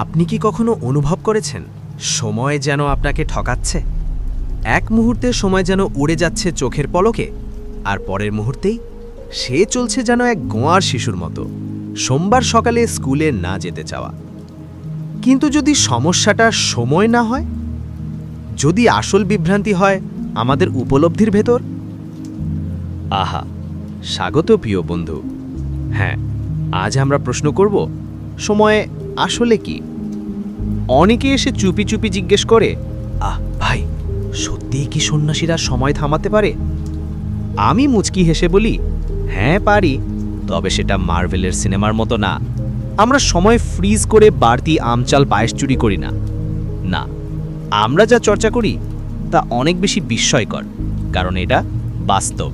আপনি কি কখনো অনুভব করেছেন, সময় যেন আপনাকে ঠকাচ্ছে? এক মুহূর্তে সময় যেন উড়ে যাচ্ছে চোখের পলকে, আর পরের মুহূর্তেই সে চলছে যেন এক গোয়ার শিশুর মতো, সোমবার সকালে স্কুলে না যেতে চাওয়া। কিন্তু যদি সমস্যাটা সময় না হয়? যদি আসল বিভ্রান্তি হয় আমাদের উপলব্ধির ভেতর? আহা, স্বাগত প্রিয় বন্ধু। হ্যাঁ আজ আমরা প্রশ্ন করব সময়ে আসলে কি? অনেকে এসে চুপি চুপি জিজ্ঞেস করে, আহ, ভাই, সত্যিই কি সন্ন্যাসীরা সময় থামাতে পারে? আমি মুচকি হেসে বলি হ্যাঁ পারি, তবে সেটা মার্ভেলের সিনেমার মতো না। আমরা সময় ফ্রিজ করে বাড়তি আমচাল পায়েস চুরি করি না। না, আমরা যা চর্চা করি, তা অনেক বেশি বিস্ময়কর, কারণ এটা বাস্তব।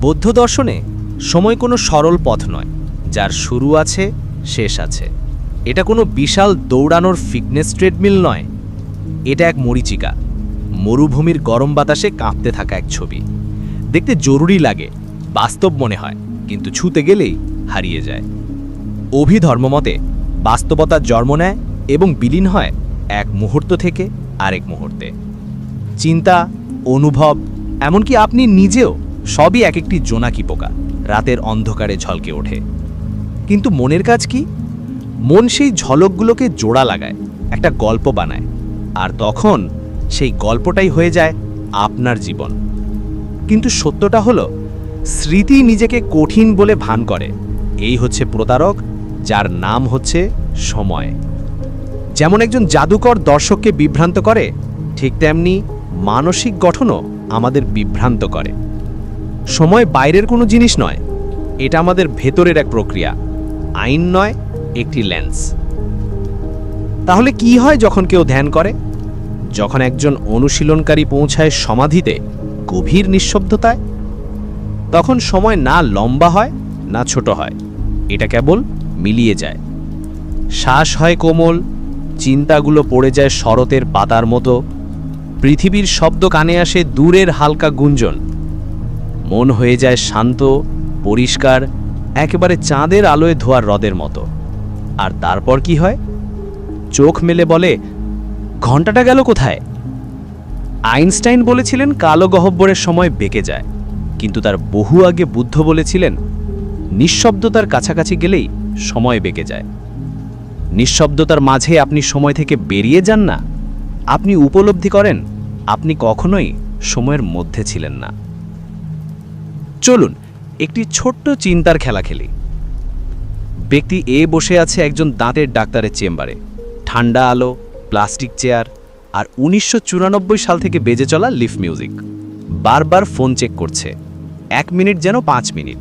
বৌদ্ধ দর্শনে সময় কোনো সরল পথ নয়, যার শুরু আছে শেষ আছে। এটা কোনো বিশাল দৌড়ানোর ফিটনেস ট্রেডমিল নয়। এটা এক মরিচিকা। মরুভূমির গরম বাতাসে কাঁপতে থাকা এক ছবি। দেখতে জরুরি লাগে, বাস্তব মনে হয়, কিন্তু ছুতে গেলেই হারিয়ে যায়। অভিধর্মমতে বাস্তবতা জন্ম নেয় এবং বিলীন হয় এক মুহূর্ত থেকে আরেক মুহূর্তে। চিন্তা, অনুভব, এমনকি আপনি নিজেও সবই এক একটি জোনাকি পোকা, রাতের অন্ধকারে ঝলকে ওঠে। কিন্তু মনের কাজ কি? মন সেই ঝলকগুলোকে জোড়া লাগায়, একটা গল্প বানায়, আর তখন সেই গল্পটাই হয়ে যায় আপনার জীবন। কিন্তু সত্যটা হলো, স্মৃতি নিজেকে কঠিন বলে ভান করে। এই হচ্ছে প্রতারক, যার নাম হচ্ছে সময়। যেমন একজন জাদুকর দর্শককে বিভ্রান্ত করে, ঠিক তেমনি মানসিক গঠনও আমাদের বিভ্রান্ত করে। সময় বাইরের কোনো জিনিস নয়, এটা আমাদের ভেতরের এক প্রক্রিয়া। আইন নয়, একটি লেন্স। তাহলে কি হয় যখন কেউ ধ্যান করে? যখন একজন অনুশীলনকারী পৌঁছায় সমাধিতে গভীর নিঃশব্দতায়? তখন সময় না লম্বা হয়, না ছোট হয়। এটা কেবল মিলিয়ে যায়। শ্বাস হয় কোমল, চিন্তাগুলো পড়ে যায় শরতের পাতার মতো। পৃথিবীর শব্দ কানে আসে দূরের হালকা গুঞ্জন। মন হয়ে যায় শান্ত, পরিষ্কার একেবারে চাঁদের আলোয় ধোয়ার হ্রদের মতো। আর তারপর কি হয়? চোখ মেলে বলে ঘন্টাটা গেল কোথায়? আইনস্টাইন বলেছিলেন, কালো গহব্বরের সময় বেঁকে যায়। কিন্তু তার বহু আগে বুদ্ধ বলেছিলেন, নিঃশব্দতার কাছাকাছি গেলেই সময় বেঁকে যায়। নিঃশব্দতার মাঝে আপনি সময় থেকে বেরিয়ে যান না? আপনি উপলব্ধি করেন, আপনি কখনোই সময়ের মধ্যে ছিলেন না। চলুন একটি ছোট্ট চিন্তার খেলা খেলি। ব্যক্তি এ বসে আছে একজন দাঁতের ডাক্তারের চেম্বারে। ঠান্ডা আলো, প্লাস্টিক চেয়ার আর উনিশশো চুরানব্বই সাল থেকে বেজে চলা লিফ মিউজিক। বারবার ফোন চেক করছে। এক মিনিট যেন পাঁচ মিনিট।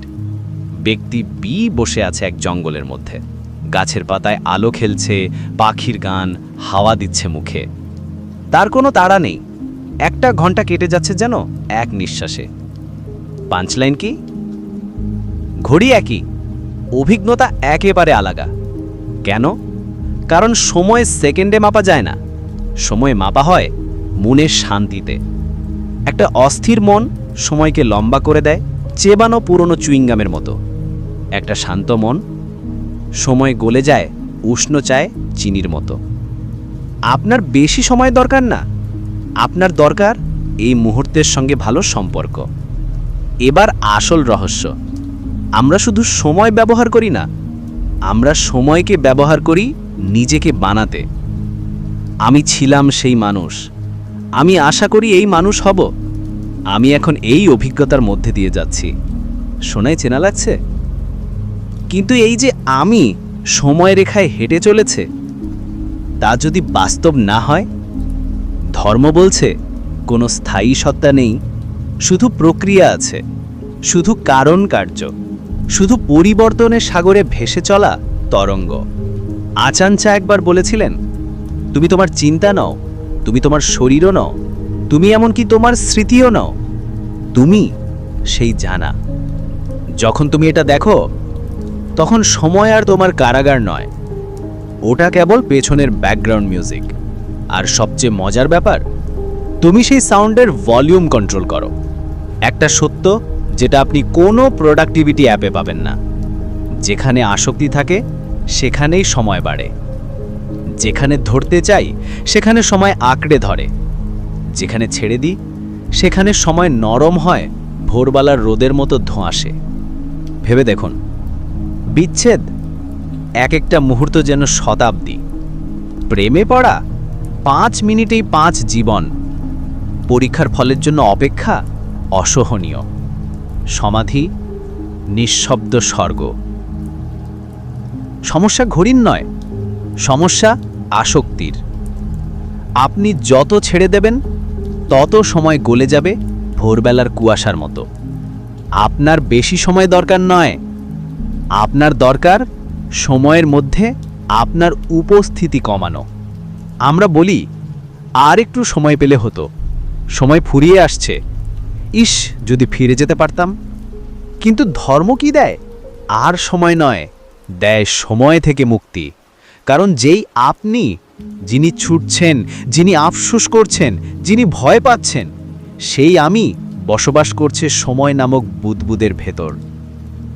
ব্যক্তি বি বসে আছে এক জঙ্গলের মধ্যে। গাছের পাতায় আলো খেলছে, পাখির গান, হাওয়া দিচ্ছে মুখে। তার কোনো তাড়া নেই। একটা ঘণ্টা কেটে যাচ্ছে যেন এক নিঃশ্বাসে। পাঞ্চলাইন কি? ঘড়ি একই, অভিজ্ঞতা একেবারে আলাদা। কেন? কারণ সময় সেকেন্ডে মাপা যায় না। সময় মাপা হয় মনের শান্তিতে। একটা অস্থির মন সময়কে লম্বা করে দেয়, চেবানো পুরনো চুইংগামের মতো। একটা শান্ত মন সময় গলে যায়, উষ্ণ চায় চিনির মতো। আপনার বেশি সময় দরকার না। আপনার দরকার এই মুহূর্তের সঙ্গে ভালো সম্পর্ক। এবার আসল রহস্য। আমরা শুধু সময় ব্যবহার করি না, আমরা সময়কে ব্যবহার করি নিজেকে বানাতে। আমি ছিলাম সেই মানুষ। আমি আশা করি এই মানুষ হব। আমি এখন এই অভিজ্ঞতার মধ্যে দিয়ে যাচ্ছি। শোনায় চেনা লাগছে? কিন্তু এই যে আমি সময় রেখায় হেঁটে চলেছে, তা যদি বাস্তব না হয়? ধর্ম বলছে, কোনো স্থায়ী সত্তা নেই, শুধু প্রক্রিয়া আছে, শুধু কারণ কার্য। শুধু পরিবর্তনের সাগরে ভেসে চলা তরঙ্গ। আচাঞ্চা একবার বলেছিলেন, তুমি তোমার চিন্তা নও, তুমি তোমার শরীরও নও, তুমি এমনকি তোমার স্মৃতিও নও, তুমি সেই জানা। যখন তুমি এটা দেখো, তখন সময় আর তোমার কারাগার নয়। ওটা কেবল পেছনের ব্যাকগ্রাউন্ড মিউজিক। আর সবচেয়ে মজার ব্যাপার, তুমি সেই সাউন্ডের ভলিউম কন্ট্রোল করো। একটা সত্য যেটা আপনি কোনো প্রোডাক্টিভিটি অ্যাপে পাবেন না। যেখানে আসক্তি থাকে, সেখানেই সময় বাড়ে। যেখানে ধরতে চাই, সেখানে সময় আঁকড়ে ধরে। যেখানে ছেড়ে দিই, সেখানে সময় নরম হয়, ভোরবেলার রোদের মতো ধোঁয়াশে ভেবে দেখুন, বিচ্ছেদ এক একটা মুহূর্ত যেন শতাব্দী। প্রেমে পড়া পাঁচ মিনিটেই পাঁচ জীবন। পরীক্ষার ফলের জন্য অপেক্ষা অসহনীয়। সমাধি, নিঃশব্দ স্বর্গ। সমস্যা ঘড়ির নয়, সমস্যা আসক্তির। আপনি যত ছেড়ে দেবেন, তত সময় গলে যাবে ভোরবেলার কুয়াশার মতো। আপনার বেশি সময় দরকার নয়, আপনার দরকার সময়ের মধ্যে আপনার উপস্থিতি কমানো। আমরা বলি, আর একটু সময় পেলে হতো, সময় ফুরিয়ে আসছে। ইস, যদি ফিরে যেতে পারতাম। কিন্তু ধর্ম কি দেয়? আর সময় নয়, দেয় সময় থেকে মুক্তি। কারণ যেই আপনি, যিনি ছুটছেন, যিনি আফসোস করছেন, যিনি ভয় পাচ্ছেন, সেই আমি বসবাস করছে সময় নামক বুদবুদের ভেতর।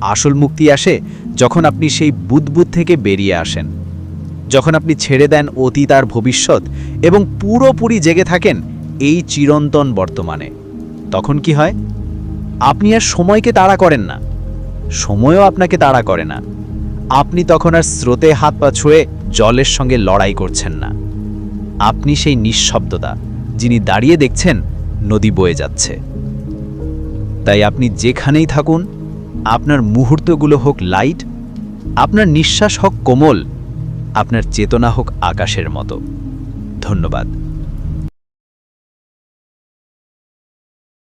আসল মুক্তি আসে যখন আপনি সেই বুদবুদ থেকে বেরিয়ে আসেন। যখন আপনি ছেড়ে দেন অতীত আর ভবিষ্যৎ এবং পুরোপুরি জেগে থাকেন এই চিরন্তন বর্তমানে। তখন কি হয়? আপনি আর সময়কে তাড়া করেন না। সময়ও আপনাকে তাড়া করে না। আপনি তখন আর স্রোতে হাত পা ছুঁয়ে জলের সঙ্গে লড়াই করছেন না। আপনি সেই নিঃশব্দতা যিনি দাঁড়িয়ে দেখছেন নদী বয়ে যাচ্ছে। তাই আপনি যেখানেই থাকুন, আপনার মুহূর্তগুলো হোক লাইট, আপনার নিঃশ্বাস হোক কোমল, আপনার চেতনা হোক আকাশের মতো। ধন্যবাদ।